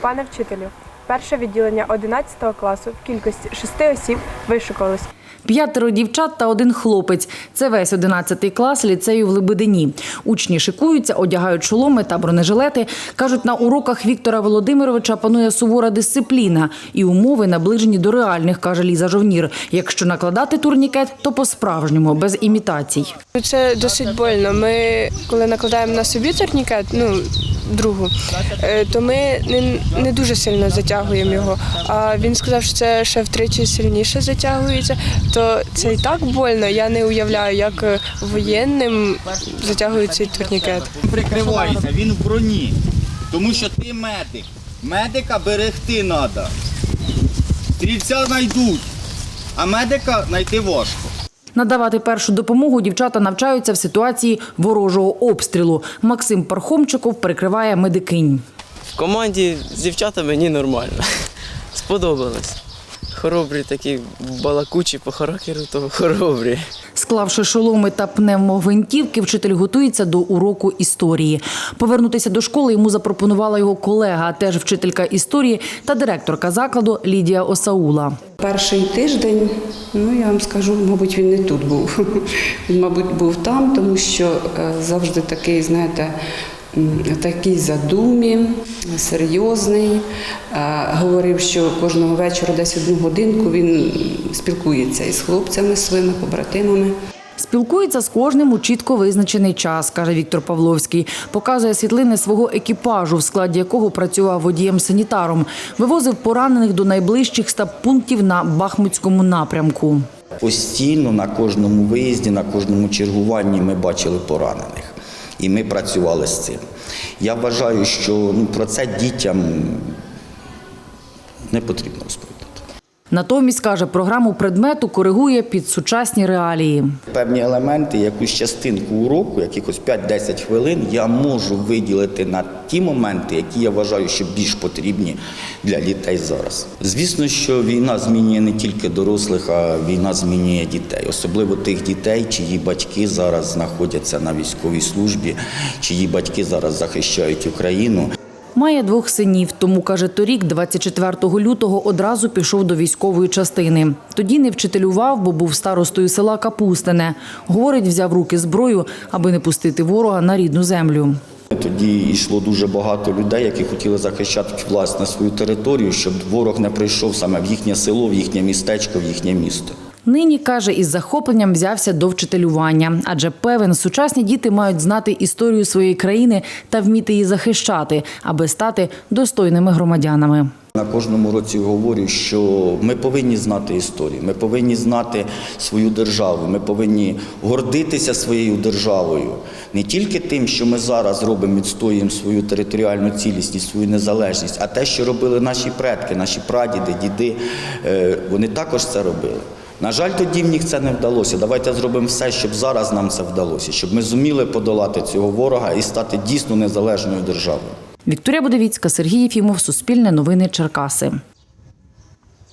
Пане вчителю, перше відділення 11 класу в кількості шести осіб вишукувалось. П'ятеро дівчат та один хлопець. Це весь 11 клас ліцею в Лебедині. Учні шикуються, одягають шоломи та бронежилети. Кажуть, на уроках Віктора Володимировича панує сувора дисципліна і умови наближені до реальних, каже Ліза Жовнір. Якщо накладати турнікет, то по-справжньому, без імітацій. Це досить больно. Ми, коли накладаємо на собі турнікет, ну другу, е, то ми не, не дуже сильно затягуємо його. А він сказав, що це ще втричі сильніше затягується, то це і так больно. Я не уявляю, як е, воєнним затягують цей турнікет. Прикривайся, він в броні. Тому що ти медик. Медика берегти треба. Стрільця знайдуть, а медика знайти важко. Надавати першу допомогу дівчата навчаються в ситуації ворожого обстрілу. Максим Пархомчиков прикриває медикинь. В команді з дівчатами мені нормально. Сподобалось. Хоробрі такі балакучі по характеру, то хоробрі. Склавши шоломи та пневмогвинтівки, вчитель готується до уроку історії. Повернутися до школи йому запропонувала його колега, теж вчителька історії та директорка закладу Лідія Осаула. Перший тиждень, ну я вам скажу, мабуть, він не тут був. Він, мабуть, був там, тому що е, завжди такий, знаєте, м, такий задумі, серйозний. Говорив, що кожного вечора, десь одну годинку, він спілкується із хлопцями своїми побратимами. Спілкується з кожним у чітко визначений час, каже Віктор Павловський. Показує світлини свого екіпажу, в складі якого працював водієм-санітаром. Вивозив поранених до найближчих стаб-пунктів на Бахмутському напрямку. Постійно на кожному виїзді, на кожному чергуванні ми бачили поранених. І ми працювали з цим. Я вважаю, що ну, про це дітям не потрібно розповідати. Натомість, каже, програму предмету коригує під сучасні реалії. Певні елементи, якусь частинку уроку, якихось 5-10 хвилин, я можу виділити на ті моменти, які я вважаю, що більш потрібні для дітей зараз. Звісно, що війна змінює не тільки дорослих, а війна змінює дітей, особливо тих дітей, чиї батьки зараз знаходяться на військовій службі, чиї батьки зараз захищають Україну. Має двох синів, тому каже, торік, 24 лютого, одразу пішов до військової частини. Тоді не вчителював, бо був старостою села Капустине. Говорить, взяв руки зброю, аби не пустити ворога на рідну землю. Тоді йшло дуже багато людей, які хотіли захищати власне свою територію, щоб ворог не прийшов саме в їхнє село, в їхнє містечко, в їхнє місто. Нині, каже, із захопленням взявся до вчителювання, адже певен, сучасні діти мають знати історію своєї країни та вміти її захищати, аби стати достойними громадянами. На кожному році говорю, що ми повинні знати історію, ми повинні знати свою державу, ми повинні гордитися своєю державою. Не тільки тим, що ми зараз робимо, відстоюємо свою територіальну цілісність, свою незалежність, а те, що робили наші предки, наші прадіди, діди, е, вони також це робили. На жаль, тоді в них це не вдалося. Давайте зробимо все, щоб зараз нам це вдалося, щоб ми зуміли подолати цього ворога і стати дійсно незалежною державою. Вікторія Будовіцька, Сергій Єфімов, Суспільне новини Черкаси.